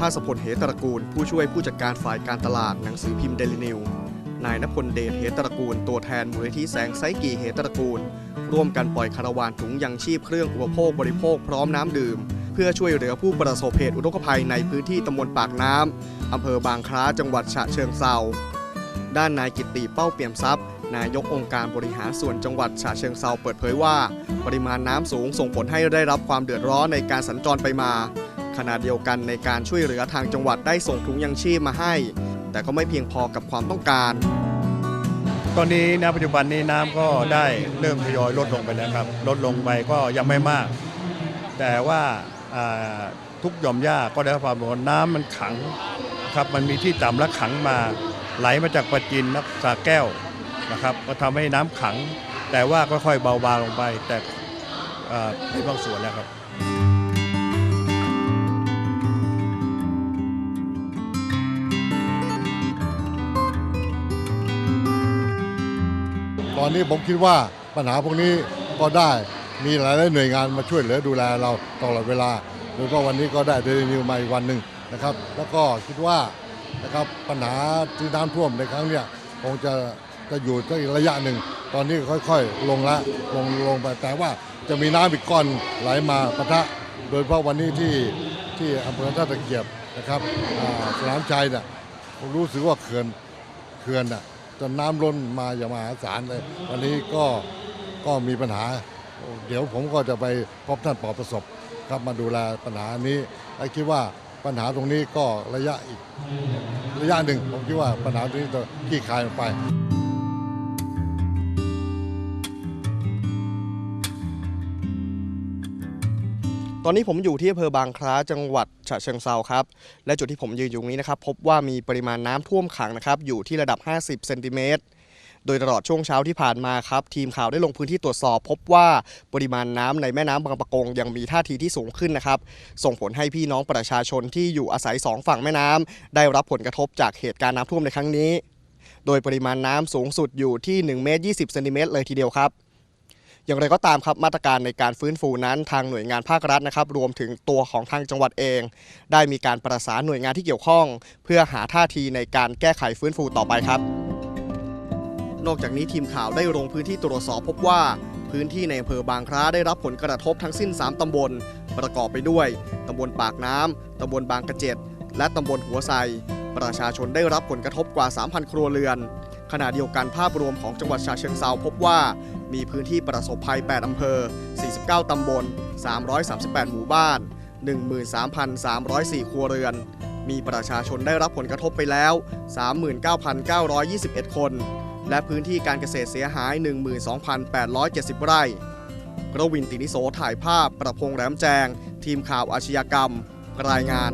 ภาสพลเหตระกูล ผู้ช่วยผู้จัดการฝ่ายการตลาดหนังสือพิมพ์เดลินิว นายนพลเดชเหตระกูล ตัวแทนมูลนิธิแสงไซกีเหตระกูล ร่วมกันปล่อยคาราวานถุงยังชีพเครื่องอุปโภคบริโภคพร้อมน้ำดื่ม เพื่อช่วยเหลือผู้ประสบเหตุอุทกภัยในพื้นที่ตำบลปากน้ำอำเภอบางคล้าจังหวัดฉะเชิงเทราด้านนายกิตติเป้าเปี่ยมทรัพย์ นายกองค์การบริหารส่วนจังหวัดฉะเชิงเทราเปิดเผยว่า ปริมาณน้ำสูงส่งผลให้ได้รับความเดือดร้อนในการสัญจรไปมา ขณะเดียวกันในการช่วยเหลือทางจังหวัดได้ส่งถุงยังชีพมาให้ แต่ก็ไม่เพียงพอกับความต้องการ ตอนนี้ณปัจจุบันนี้น้ำก็ได้เริ่มทยอยลดลงไปแล้วครับ ลดลงไปก็ยังไม่มาก แต่ว่าทุกหย่อมหญ้าก็ได้รับความร้อนน้ำมันขังครับมันมีที่ต่ำและขังมา ไหลมาจากประจินนักสาแก้วนะครับ ก็ทำให้น้ำขัง แต่ว่าค่อยๆเบาบางลงไป แต่ในบางส่วนแล้วครับ ตอนนี้ผมคิดว่าปัญหาพวกนี้ก็ได้มีหลายๆหน่วยงานมาช่วยเหลือดูแลเราตลอดเวลาโดยเฉพาะวันนี้ก็ได้เดลินิวมาอีกวันหนึ่งนะครับ แล้วก็คิดว่านะครับปัญหาที่น้ำท่วมในครั้งเนี้ยคงจะจะอยู่สักอีกระยะหนึ่ง ตอนนี้ค่อยๆ ลงละลงลงไปแต่ว่าจะมีน้ำอีกก้อนไหลมาปะทะ โดยเฉพาะวันนี้ที่ที่อำเภอท่าตะเกียบนะครับสนามชัยเนี่ยผมรู้สึกว่าเขื่อนเขื่อนน่ะ จนน้ำล้นมาอย่างมหาศาลเลย วันนี้ก็ก็มีปัญหา เดี๋ยวผมก็จะไปพบท่านปอประสบครับมาดูแลปัญหานี้และคิดว่าปัญหาตรงนี้ก็ระยะอีกระยะหนึ่งผมคิดว่าปัญหาตรงนี้จะคลี่คลายลงไป ตอนนี้ผมอยู่ที่อำเภอบางคล้าจังหวัดฉะเชิงเซาครับ และจุดที่ผมยืนอยู่นี้นะครับ พบว่ามีปริมาณน้ำท่วมขังนะครับ อยู่ที่ระดับ 50เซนติเมตรโดยตลอดช่วงเช้าที่ผ่านมาครับ ทีมข่าวได้ลงพื้นที่ตรวจสอบ พบว่าปริมาณน้ำในแม่น้ำบางปะกงยังมีท่าทีที่สูงขึ้นนะครับ ส่งผลให้พี่น้องประชาชนที่อยู่อาศัยสองฝั่งแม่น้ำได้รับผลกระทบจากเหตุการณ์น้ำท่วมในครั้งนี้ โดยปริมาณน้ำสูงสุดอยู่ที่1เมตร20เซนติเมตรเลยทีเดียวครับ อย่างไรก็ตามครับมาตรการในการฟื้นฟูนั้นทางหน่วยงานภาครัฐนะครับ รวมถึงตัวของทางจังหวัดเอง ได้มีการประสานหน่วยงานที่เกี่ยวข้อง เพื่อหาท่าทีในการแก้ไขฟื้นฟูต่อไปครับ นอกจากนี้ทีมข่าวได้ลงพื้นที่ตรวจสอบพบว่าพื้นที่ในอำเภอบางคล้าได้รับผลกระทบทั้งสิ้น 3 ตำบล ประกอบไปด้วย ตำบลปากน้ำ ตำบลบางกระเจ็ด และตำบลหัวไซ ประชาชนได้รับผลกระทบกว่า 3,000 ครัวเรือน ขณะเดียวกันภาพรวมของจังหวัดฉะเชิงเซาพบว่ามีพื้นที่ประสบภัย 8 อำเภอ 49 ตำบล 338 หมู่บ้าน 13,304 ครัวเรือน มีประชาชนได้รับผลกระทบไปแล้ว 39,921 คน และพื้นที่การเกษตรเสียหาย 12,870 ไร่กระวินตินิโสถ่ายภาพประพงษ์แหลมแจง ทีมข่าวอาชญากรรม รายงาน